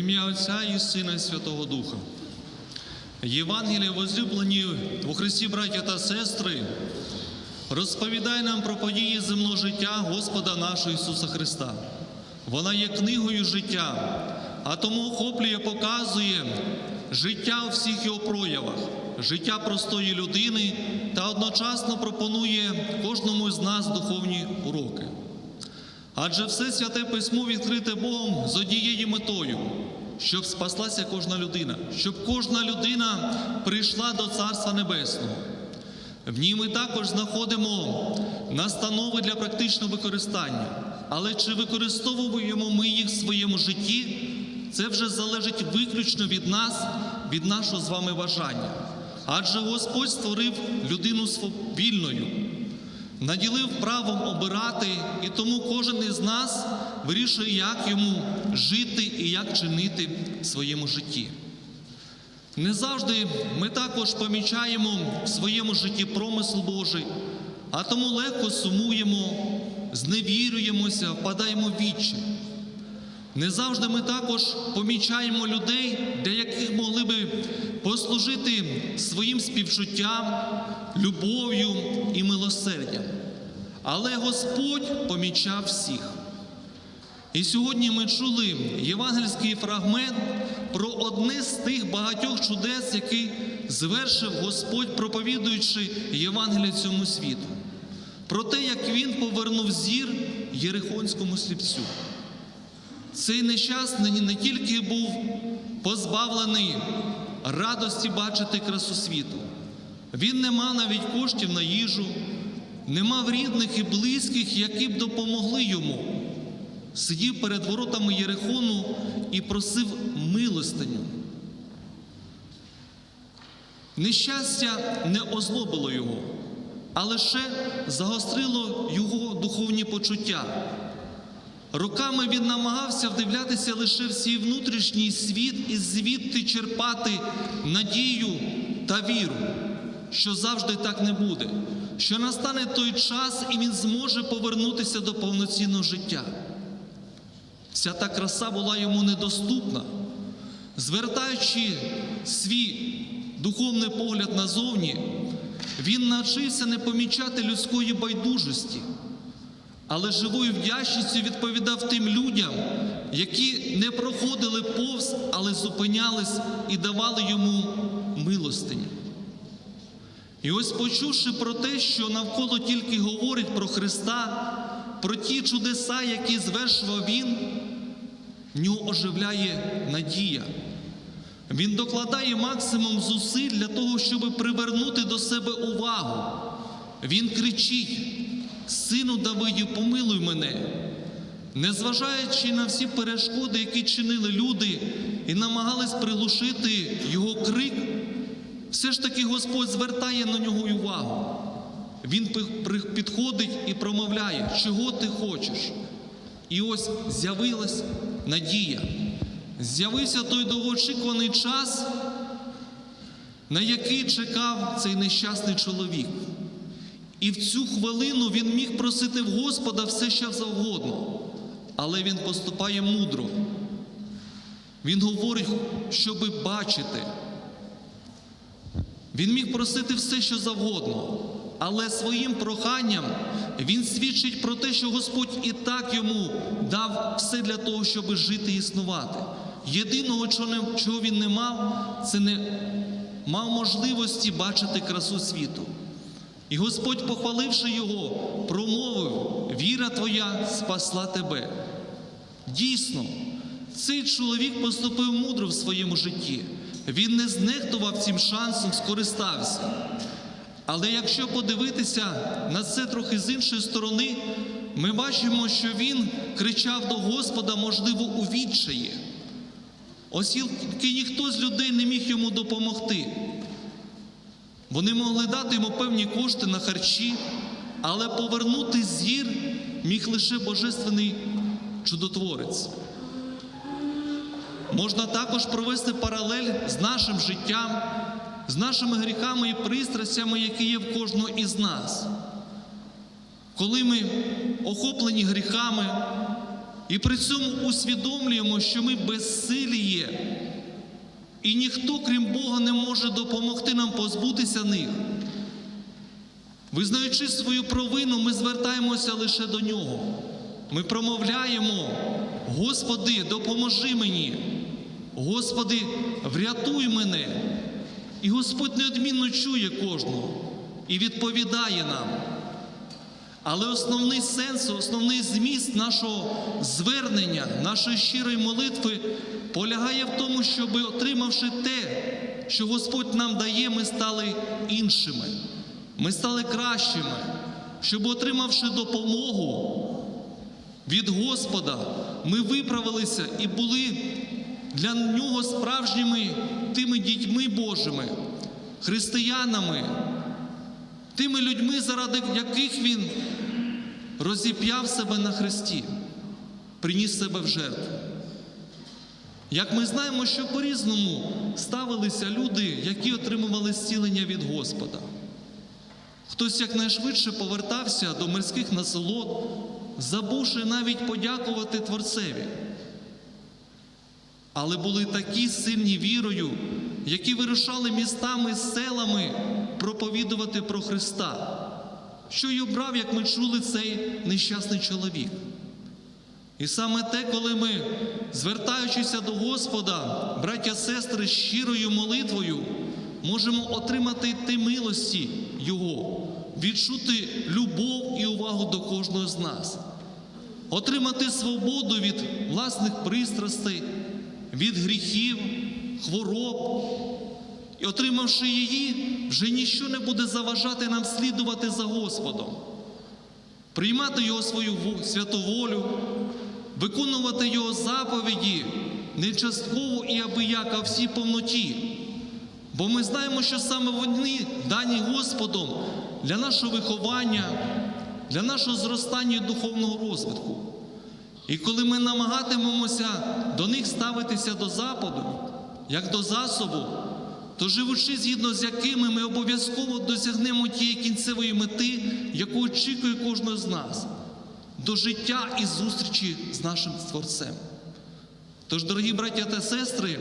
ім'я Отця і Сина і Святого Духа. Євангелія, возлюблені у Христі, браття та сестри, розповідає нам про події земного життя Господа нашого Ісуса Христа. Вона є книгою життя, а тому охоплює, показує життя у всіх його проявах, життя простої людини та одночасно пропонує кожному з нас духовні уроки. Адже все святе письмо відкрите Богом з однією метою, щоб спаслася кожна людина, щоб кожна людина прийшла до Царства Небесного. В ній ми також знаходимо настанови для практичного використання. Але чи використовуємо ми їх в своєму житті, це вже залежить виключно від нас, від нашого з вами бажання. Адже Господь створив людину вільною, наділив правом обирати, і тому кожен із нас вирішує, як йому жити і як чинити в своєму житті. Не завжди ми також помічаємо в своєму житті промисл Божий, а тому легко сумуємо, зневірюємося, впадаємо в відчай. Не завжди ми також помічаємо людей, для яких могли би послужити своїм співчуттям, любов'ю і милосердям. Але Господь помічав всіх. І сьогодні ми чули євангельський фрагмент про одне з тих багатьох чудес, які звершив Господь, проповідуючи Євангелія цьому світу, про те, як Він повернув зір Єрихонському сліпцю. Цей нещасний не тільки був позбавлений радості бачити красу світу, він не мав навіть коштів на їжу, не мав рідних і близьких, які б допомогли йому. Сидів перед воротами Єрихону і просив милостиню. Нещастя не озлобило його, а лише загострило його духовні почуття. Роками він намагався вдивлятися лише в свій внутрішній світ і звідти черпати надію та віру, що завжди так не буде, що настане той час і він зможе повернутися до повноцінного життя. Вся та краса була йому недоступна, звертаючи свій духовний погляд назовні, він навчився не помічати людської байдужості, але живою вдячністю відповідав тим людям, які не проходили повз, але зупинялись і давали йому милостиню. І ось почувши про те, що навколо тільки говорить про Христа, про ті чудеса, які звершував Він, в нього оживляє надія. Він докладає максимум зусиль для того, щоб привернути до себе увагу. Він кричить: Сину Давидів, помилуй мене, незважаючи на всі перешкоди, які чинили люди, і намагались приглушити його крик, все ж таки Господь звертає на нього увагу. Він підходить і промовляє, чого ти хочеш. І ось з'явилась надія. З'явився той довгоочікуваний час, на який чекав цей нещасний чоловік. І в цю хвилину він міг просити в Господа все, що завгодно, але він поступає мудро. Він говорить, щоби бачити. Він міг просити все, що завгодно, але своїм проханням він свідчить про те, що Господь і так йому дав все для того, щоб жити і існувати. Єдиного, чого він не мав, це не мав можливості бачити красу світу. І Господь, похваливши його, промовив: віра твоя спасла тебе. Дійсно, цей чоловік поступив мудро в своєму житті. Він не знехтував цим шансом, скористався. Але якщо подивитися на це трохи з іншої сторони, ми бачимо, що він кричав до Господа, можливо, у відчаї. Оскільки ніхто з людей не міг йому допомогти. Вони могли дати йому певні кошти на харчі, але повернути зір міг лише Божественний чудотворець. Можна також провести паралель з нашим життям, з нашими гріхами і пристрастями, які є в кожного із нас. Коли ми охоплені гріхами, І при цьому усвідомлюємо, що ми безсилі є, і ніхто, крім Бога, не може допомогти нам позбутися них. Визнаючи свою провину, ми звертаємося лише до Нього. Ми промовляємо, Господи, допоможи мені, Господи, врятуй мене. І Господь неодмінно чує кожного і відповідає нам. Але основний сенс, основний зміст нашого звернення, нашої щирої молитви полягає в тому, щоб, отримавши те, що Господь нам дає, ми стали іншими, ми стали кращими, щоб, отримавши допомогу від Господа, ми виправилися і були для нього справжніми тими дітьми Божими, християнами, тими людьми, заради яких Він розіп'яв себе на хресті, приніс себе в жертву. Як ми знаємо, що по-різному ставилися люди, які отримували зцілення від Господа. Хтось якнайшвидше повертався до мирських насолод, забувши навіть подякувати Творцеві. Але були такі сильні вірою, які вирушали містами, селами проповідувати про Христа, що й обрав, як ми чули, цей нещасний чоловік. І саме те, коли ми, звертаючися до Господа, браття сестри, щирою молитвою, можемо отримати ті милості Його, відчути любов і увагу до кожного з нас, отримати свободу від власних пристрастей, від гріхів, хвороб. І отримавши її, вже ніщо не буде заважати нам слідувати за Господом, приймати Його свою святу волю, виконувати Його заповіді не частково і абияк, а всій повноті. Бо ми знаємо, що саме вони дані Господом для нашого виховання, для нашого зростання і духовного розвитку. І коли ми намагатимемося до них ставитися до западу, як до засобу, то живучи згідно з якими ми обов'язково досягнемо тієї кінцевої мети, яку очікує кожного з нас, до життя і зустрічі з нашим Творцем. Тож, дорогі браття та сестри,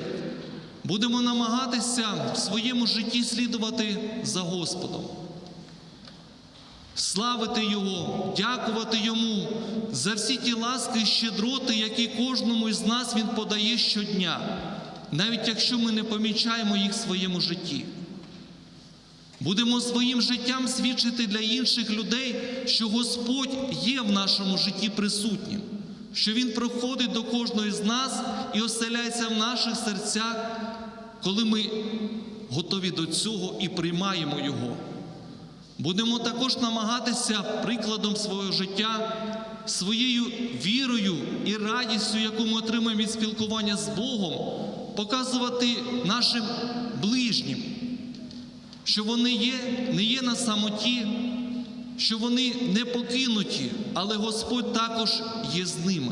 будемо намагатися в своєму житті слідувати за Господом славити Його, дякувати Йому за всі ті ласки і щедроти, які кожному із нас Він подає щодня, навіть якщо ми не помічаємо їх в своєму житті. Будемо своїм життям свідчити для інших людей, що Господь є в нашому житті присутнім, що Він проходить до кожного з нас і оселяється в наших серцях, коли ми готові до цього і приймаємо Його. Будемо також намагатися прикладом свого життя, своєю вірою і радістю, яку ми отримаємо від спілкування з Богом, показувати нашим ближнім, що вони є, не є на самоті, що вони не покинуті, але Господь також є з ними.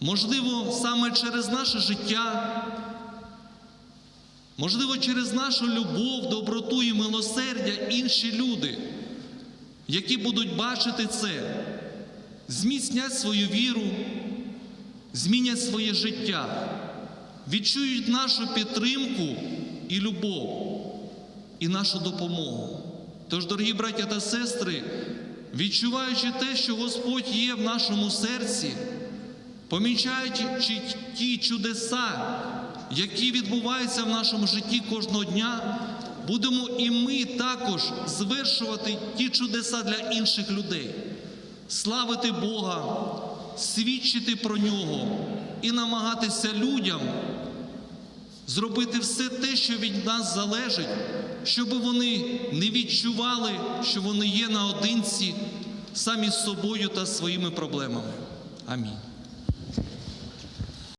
Можливо, саме через наше життя Можливо, через нашу любов, доброту і милосердя інші люди, які будуть бачити це, зміцнять свою віру, змінять своє життя, відчують нашу підтримку і любов, і нашу допомогу. Тож, дорогі браття та сестри, відчуваючи те, що Господь є в нашому серці, помічаючи ті чудеса, які відбуваються в нашому житті кожного дня, будемо і ми також звершувати ті чудеса для інших людей, славити Бога, свідчити про нього і намагатися людям зробити все те, що від нас залежить, щоб вони не відчували, що вони є наодинці самі з собою та своїми проблемами. Амінь.